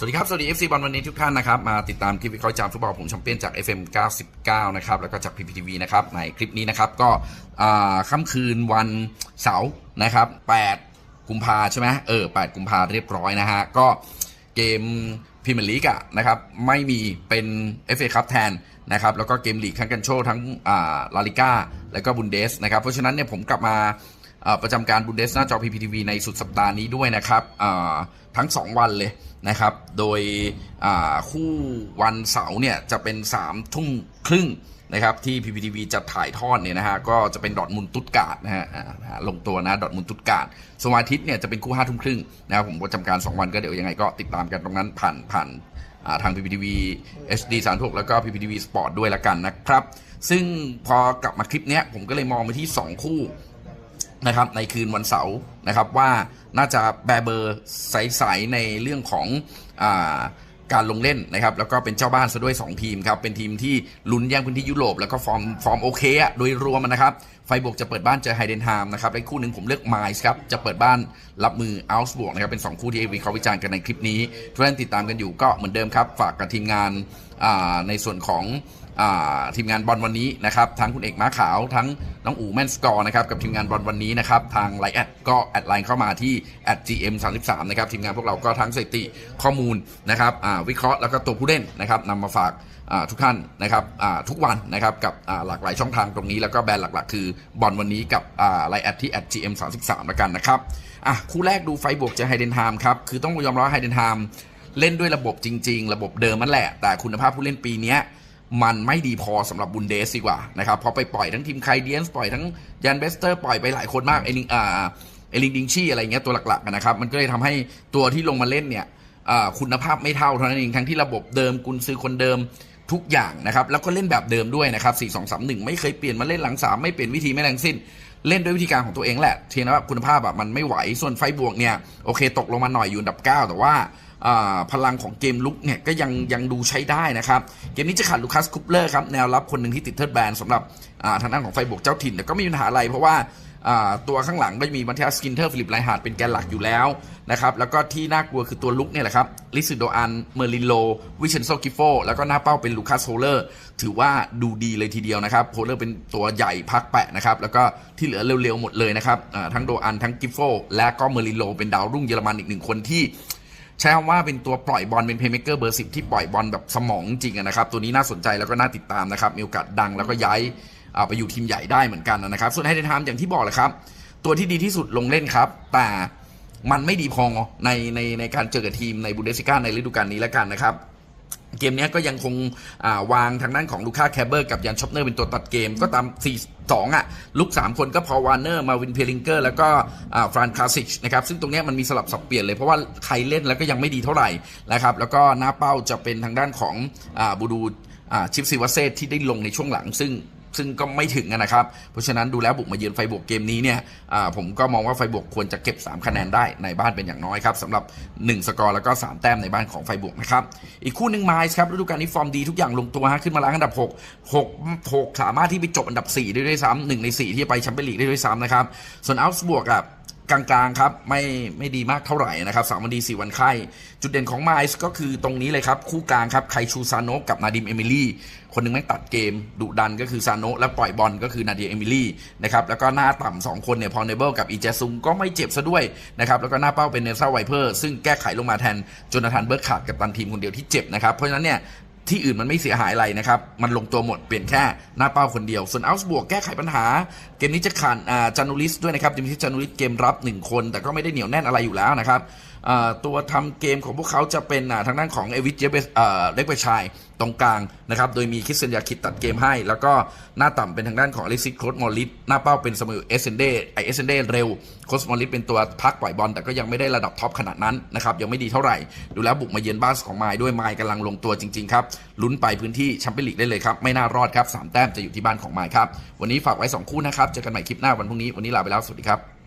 สวัสดีครับ สวัสดี FC บอลวันนี้ทุกท่านนะครับ มาติดตามคลิปวิเคราะห์จามฟุตบอลผมแชมเปี้ยนจาก FM 99 นะครับ แล้วก็จาก PPTV นะครับ ในคลิปนี้นะครับ ก็ค่ำคืนวันเสาร์นะครับ 8 กุมภาใช่ไหมเออ 8 กุมภาเรียบร้อยนะฮะ ก็เกมพรีเมียร์ลีกอะนะครับ ไม่มีเป็น FA คัพแทนนะครับ แล้วก็เกมลีกทั้งกันโชทั้งลาลิก้าแล้วก็บุนเดสนะครับ เพราะฉะนั้นเนี่ยผมกลับมา ประจำการบุนเดสหน้าจอ PPTV ในสุดสัปดาห์นี้ด้วยนะครับทั้ง 2 วันเลยนะครับ โดยคู่วันเสาร์เนี่ยจะเป็น3ทุ่มครึ่งนะครับที่ PPTV จะถ่ายทอดเนี่ยนะฮะก็จะเป็นดอทมุนตุตการ์ดนะฮะลงตัวนะดอทมุนตุตการ์ดส่วนวันอาทิตย์เนี่ยจะเป็นคู่5ทุ่มครึ่งนะครับผมประจำการ 2 วันก็เดี๋ยวยังไงก็ติดตามกันตรงนั้นผ่านผ่านทาง PPTV HD 36แล้วก็ PPTV Sport ด้วยละกันนะครับ ซึ่งพอกลับมาคลิปเนี้ยผมก็เลยมองไปที่ 2 คู่ นะครับในคืนวันเสาร์นะครับว่าน่าจะแบเบอร์ใสๆในเรื่องของอาการลงเล่นนะครับแล้วก็เป็นเจ้าบ้านซะด้วย 2 ทีมครับเป็นทีมที่ลุ้นแย่งพื้นที่ยุโรปแล้วก็ฟอร์มฟอร์มโอเคอะโดยรวมนะครับ ไฟบวกจะเปิดบ้านเจอไฮเดนฮามนะครับและคู่หนึ่งผมเลือกไมซ์ครับ จะเปิดบ้านรับมืออัลส์บวกนะครับ เป็น 2 คู่ที่วิเอวีเขาวิจารณ์กันในคลิปนี้ทุกท่านติดตามกันอยู่ก็เหมือนเดิมครับ ฝากกับทีมงานในส่วนของอทีมงานบอลวันนี้นะครับ ทั้งคุณเอกม้าขาวทั้งน้องอู๋แมนสกอร์นะครับ กับทีมงานบอลวันนี้นะครับ ทางไลน์แอดก็แอดไลน์เข้ามาที่ @gm 3 3 นะครับ ทีมงานพวกเราก็ทั้งสถิติข้อมูลนะครับวิเคราะห์แล้วก็ตัวผู้เล่นนะครับนำมาฝาก ทุกท่านนะครับทุกวันนะครับกับหลากหลายช่องทางตรงนี้แล้วก็แบรนด์หลัก ๆ คือบอลวันนี้กับไลน์แอดที่ @gm 3 3แล้วกันนะครับอะคู่แรกดูไฟบวกเจอไฮเดนฮามครับคือต้องยอมรับไฮเดนฮามเล่นด้วยระบบจริง ๆ ระบบเดิมนั่นแหละ แต่คุณภาพผู้เล่นปีนี้มันไม่ดีพอสำหรับบุนเดสดีกว่านะครับเพอไปปล่อยทั้งทีมไคเดียนปล่อยทั้งยันเบสเตอร์ปล่อยไปหลายคนมากเอลิงอ่าเอลิงดิงชี่อะไรเงี้ยตัวหลักๆนะครับ มันก็เลยทำให้ตัวที่ลงมาเล่นเนี่ยคุณภาพไม่เท่าเท่านั้นเองทั้งที่ระบบเดิมกุนซื้อคนเดิม ทุกอย่างนะครับ แล้วก็เล่นแบบเดิมด้วยนะครับ 4 2 3 1 ไม่เคยเปลี่ยนมาเล่นหลัง 3 ไม่เปลี่ยนวิธีไม่แรงสิ้น เล่นด้วยวิธีการของตัวเองแหละเทียนว่าคุณภาพแบบมันไม่ไหว ส่วนไฟบวกเนี่ยโอเค ตกลงมาหน่อยอยู่อันดับ 9 แต่ว่าพลังของเกมลุกเนี่ยก็ยังยังดูใช้ได้นะครับ เกมนี้จะขาดลูคัสคุปเลอร์ครับแนวรับคนหนึ่งที่ติดเทิร์ดแบนสำหรับทางด้านของไฟบวกเจ้าถิ่นแต่ก็ไม่มีปัญหาอะไรเพราะว่า ตัวข้างหลังก็จะมีมัธยสกินเทอร์ฟิลิปไลฮาร์ดเป็นแกนหลักอยู่แล้วนะครับแล้วก็ที่น่ากลัวคือตัวลุกเนี่ยแหละครับลิซิโดอันเมอร์ลินโลวิเชนโซกิโฟแล้วก็หน้าเป้าเป็นลูคัสโฮเลอร์ถือว่าดูดีเลยทีเดียวนะครับโฮเลอร์เป็นตัวใหญ่พักแปะนะครับแล้วก็ที่เหลือเร็วๆหมดเลยนะครับทั้งโดอันทั้งกิฟโฟและก็เมอร์ลินโลเป็นดาวรุ่งเยอรมันอีกหนึ่งคนที่ใช้คำว่าเป็นตัวปล่อยบอลเป็นเพย์เม k เกอร์เบอร์สิบที่ปล่อยบอลแบบสมองจริงนะครับตัวนี้น่าสนใจแล้วก็น่าติดตามนะครับมีโอกาสดังแล้วก็ย้าย ไปอยู่ทีมใหญ่ได้เหมือนกันนะครับ ส่วนไฮเดนฮามอย่างที่บอกแหละครับ ตัวที่ดีที่สุดลงเล่นครับ แต่มันไม่ดีพอในในในการเจอกับทีมในบุนเดส i ก้าในฤดูกาลนี้แล้วกันนะครับเกมนี้ก็ยังคงาวางทางด้านของลูค่าแคเบอร์กับยันช็อปเนอร์เป็นตัวตัดเกมก็ตาม 4 2 อะ ลุก 3 คนก็พอวานเนอร์ มาวินเพลิงเกอร์ แล้วก็ฟรานคาสิชนะครับ ซึ่งตรงนี้มันมีสลับสับเปลี่ยนเลย เพราะว่าใครเล่นแล้วก็ยังไม่ดีเท่าไหร่นะครับ แล้วก็หน้าเป้าจะเป็นทางด้านของอบูดูชิปซิวัเซตที่ได้ลงในช่วงหลังซึ่ง ซึ่งก็ไม่ถึงนะครับ เพราะฉะนั้นดูแล้วบุกมาเยือนไฟบวกเกมนี้เนี่ยผมก็มองว่าไฟบวกควรจะเก็บ 3 คะแนนได้ในบ้านเป็นอย่างน้อยครับสำหรับ 1 สกอร์แล้วก็ 3 แต้มในบ้านของไฟบวกนะครับ อีกคู่หนึ่งไมซ์ครับฤดูกาลนี้ฟอร์มดีทุกอย่างลงตัวฮะขึ้นมาล้างอันดับ 6 6 6 สามารถที่ไปจบอันดับ 4 ได้ด้วยซ้ำหนึ่งใน 4 ที่จะไปแชมเปี้ยนลีกได้ด้วยซ้ำนะครับส่วนอัลส์บวกอะ กลางๆครับไม่ไม่ดีมากเท่าไหร่นะครับสามวันดีสี่วันไข้จุดเด่นของไมซ์ก็คือตรงนี้เลยครับ คู่กลางครับไคชูซานโนกับนาดิมเอมิลี่คนหนึ่งแม่งตัดเกมดุดันก็คือซานโนแล้วปล่อยบอลก็คือนาดิมเอมิลี่นะครับแล้วก็หน้าต่ำสองคนเนี่ยพอเนเบิลกับอีเจซุงก็ไม่เจ็บซะด้วยนะครับแล้วก็หน้าเป้าเป็นเนซ่าไวเพอร์ซึ่งแก้ไขลงมาแทนจนาธานเบิร์กขาดกับตันทีมคนเดียวที่เจ็บนะครับเพราะฉะนั้นเนี่ย ที่อื่นมันไม่เสียหายอะไรนะครับ มันลงตัวหมดเปลี่ยนแค่หน้าเป้าคนเดียว ส่วนอัลส์บวกแก้ไขปัญหา เกมนี้จะขาดจานูลิสด้วยนะครับจะมีจานูลิสเกมรับ 1 คน แต่ก็ไม่ได้เหนียวแน่นอะไรอยู่แล้วนะครับตัวทำเกมของพวกเขาจะเป็นทางด้านของเอวิสเจเบสเล็กเบชัยตรงกลางนะครับ โดยมีคริสเซนยาคิดตัดเกมให้ แล้วก็หน้าต่ำเป็นทางด้านของอเล็กซิสโคสมอลิสหน้าเป้าเป็นสมุยเอสเซนเดไอเอสเซนเดเร็วโคสมอลิสเป็นตัวพักปล่อยบอลแต่ก็ยังไม่ได้ระดับท็อปขนาดนั้นนะครับ ยังไม่ดีเท่าไหร่ ดูแล้วบุกมาเยือนบ้านของไมล์ด้วยไมล์กำลังลงตัวจริงๆครับลุ้นไปพื้นที่แชมเปี้ยนลีกได้เลยครับ ไม่น่ารอดครับสามแต้มจะอยู่ที่บ้านของไมล์ครับวันนี้ฝากไว้สองคู่นะครับเจอกันใหม่คลิปหน้าวันพรุ่งนี้วันนี้ลาไปแล้วสวัสดีครับ